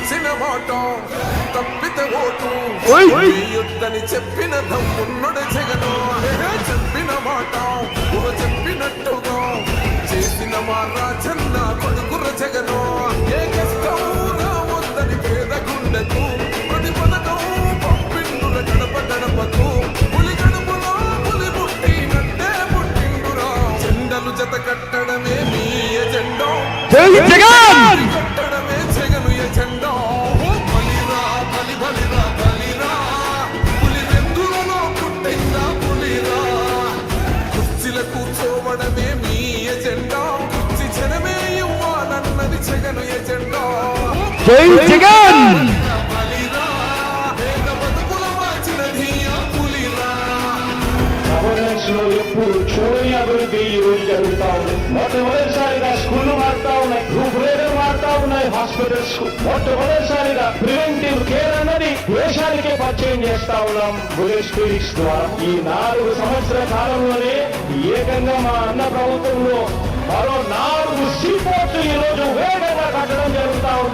ఇచ్చిన మాట తప్పితే ఓటు. యుద్ధని చెప్పిన దమ్మున్నడు జగను. చెప్పిన మాట ఊహ చెప్పినట్టుగా. చేసిన మా రాజన్న కొడుకుర జగను. ఏ కష్టం రావద్దని పేద గుండెకు ప్రతి పథకం పంపిండుల గడప గడపకు. పులి గడుపులో పులి పుట్టినట్టే పుట్టిండురా. జెండలు జత కట్టడమే మీ ఎజెండా. జగన్! గవర్నెన్స్ జగన్ ఎప్పుడు చూడని అభివృద్ధి ఈ రోజు జరుగుతా ఉంది మొట్టమొదటిసారిగా స్కూల్ మారుతా ఉన్నాయి గ్రూప్ రేడర్ మారుతా ఉన్నాయి హాస్పిటల్స్ మొట్టమొదటిసారిగా ప్రివెంటివ్ కేర్ అన్నది దేశానికే పరిచయం చేస్తా ఉన్నాం బుల్లెట్ క్లినిక్స్ ద్వారా ఈ నాలుగు సంవత్సరాల కాలంలోనే ఏకంగా మా అన్న ప్రభుత్వంలో మరో నాలుగు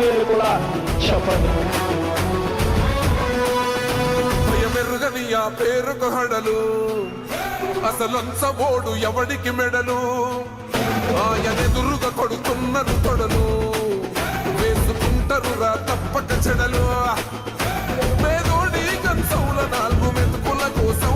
జరుగుతా కూడా చెప్పండి. భయమెరుగని ఆ పేరుకు హడలు. అసలంచబోడు ఎవడికి మెడలు? ఆయనెదురుగా కొడుతున్నారు తొడలు. వేసుకుంటారు రా తప్పక చెడలు. పేదోడి కంచౌల నాలుగు మెతుకుల కోసం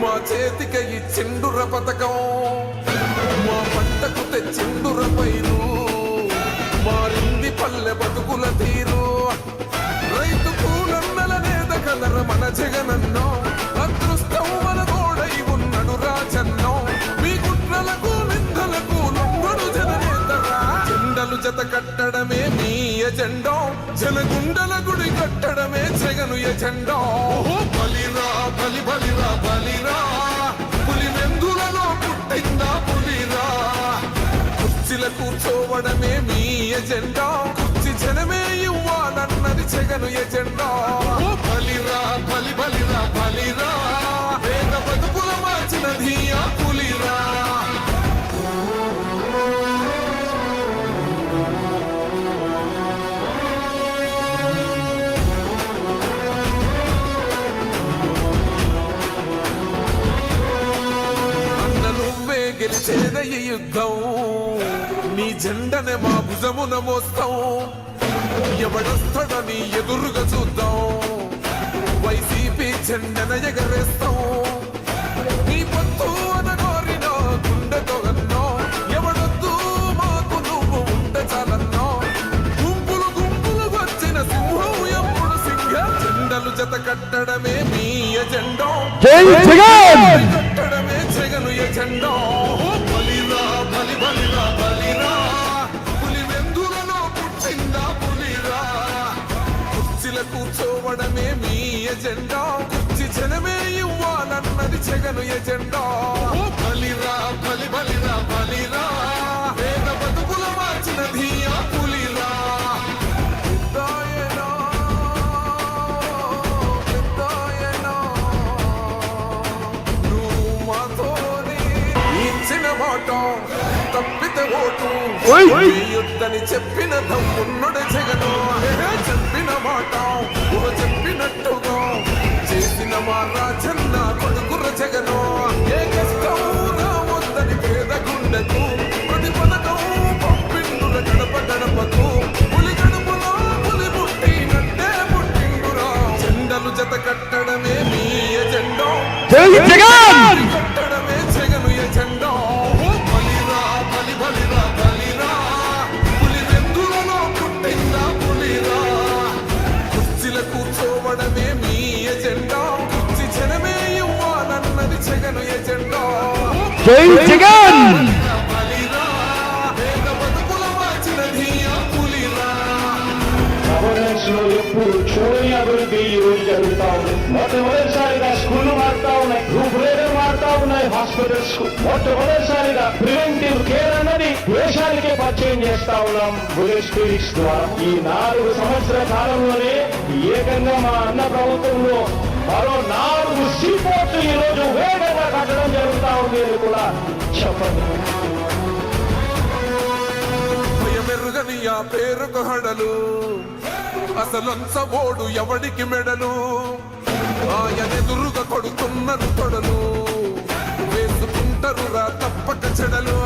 మా చేతికి చెండుర పథకం మా పంటకు తెచ్చిండుర పైరు. జెండలు జత కట్టడమే మీ ఎజెండా. జనగుండల గుడి కట్టడమే జగను ఎజెండో. బలిరా బలి బలిరా. బలిరా పులి మెందులలో పుట్టిందా పులిరా. కుర్చీల కూర్చోవడమే మీ ఎజెండా. ఈ యుద్ధం. నీ జెండనే మా భుజమున మోస్తాం. ఎవడొస్తాడని ఎదురుగా చూద్దాం. వైసీపీ జెండన ఎగరేస్తాం. నీ పొత్తు గుండెతో అన్నో ఎవడొద్దు మాకు నువ్వు చాలన్నో. గుంపులు గుంపులు వచ్చిన సింహం ఎప్పుడు సింహ జెండలు జత కట్టడమే మీ ఎజెండా. కట్టడమే జగను ఎజెండా. ఎజెండా? కుర్చీ జనమే ఇవ్వాలన్నది జగను ఎజెండా? బలిరా బలి బలిరా బలిరా. పేద బతుకుల మార్చినది ఆ పులిరా. ఇచ్చిన మాట తప్పితే ఓటు! యుద్ధని చెప్పిన దమ్మున్నడు జగను. చెప్పిన మాట చెప్పినట్టుగా మా రాజన్న కొడుకుర జగను ఏ కష్టం రావద్దని పేద గుండెకు ప్రతి పథకం పంపిండుల గడప గడపకు. పులి గడుపులో పులి పుట్టినట్టే పుట్టిండురా. జెండలు జత కట్టడమే మీ ఎజెండా. జగన్! జై జగన్ ఎప్పుడు చూడని అభివృద్ధి ఈ రోజు జరుగుతా ఉంది మొట్టమొదటిసారిగా స్కూల్ మారుతా ఉన్నాయి రూపురేఖలు మారుతా ఉన్నాయి హాస్పిటల్స్ మొట్టమొదటిసారిగా ప్రివెంటివ్ కేర్ అన్నది దేశానికే పరిచయం చేస్తా ఉన్నాం బుల్లెట్ స్పిరిట్స్ ద్వారా ఈ నాలుగు సంవత్సరాల కాలంలోనే ఏకంగా మా అన్న ప్రభుత్వంలో మరో నాలుగు సీపోర్ట్లు ఈ రోజు వేగంగా కట్టడం జరుగుతూ ఉంది అని కూడా చెప్పండి. భయమెరుగని ఆ పేరుకు హడలు. అసలంచబోడు ఎవడికి మెడలు? ఆయనెదురుగా కొడుతున్నారు కొడలు వేసుకుంటారు రా తప్పక చెడలు.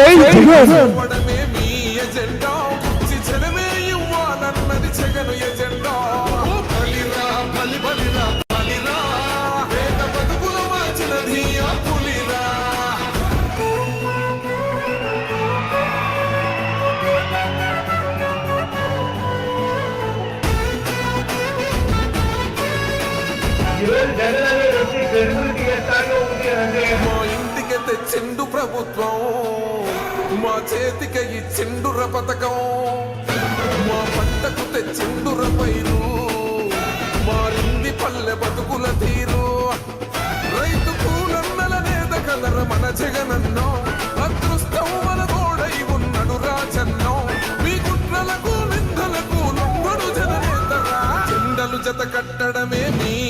జై జగన్ ఇచ్చిండు ప్రభుత్వం. మా చేతిక ఇచ్చిండుర పథకం. మా పంటకు తెచ్చిండుర పైరు. మారింది పల్లె బతుకుల తీరు. రైతు కూలన్నల నేత కలర మన జగనన్నో. అదృష్టం మన గోడై ఉన్నడు రాజన్నో. మీ కుట్రలకు నిందలకు లొంగడు జననేతరా. జెండలు జత కట్టడమే మీ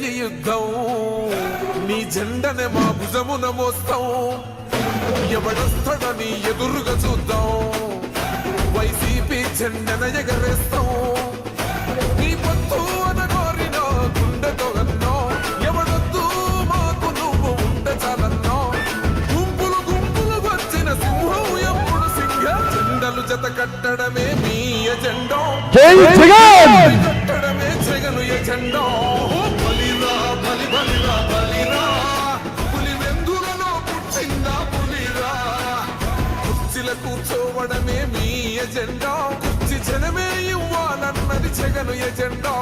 ఈ యుద్ధం నీ జెండనే మా భుజమున మోస్తాం ఎవడొస్తాడని ఎదురుగా చూద్దాం వైసీపీ జెండన ఎగరేస్తాం నీ పొత్తు అనగోరిన గుండెతో అన్నో ఎవడొద్దు మాకు నువ్వు ఉంటే చాలన్నో గుంపులు గుంపులు వచ్చిన సింహం ఎప్పుడు సింహ జెండలు జత కట్టడమే మీ ఎజెండో కట్టడమే జగను ఎజెండా కూర్చోవడమే మీ ఎజెండా. కుర్చీ జనమే ఇవ్వాలన్నది జగను ఎజెండా.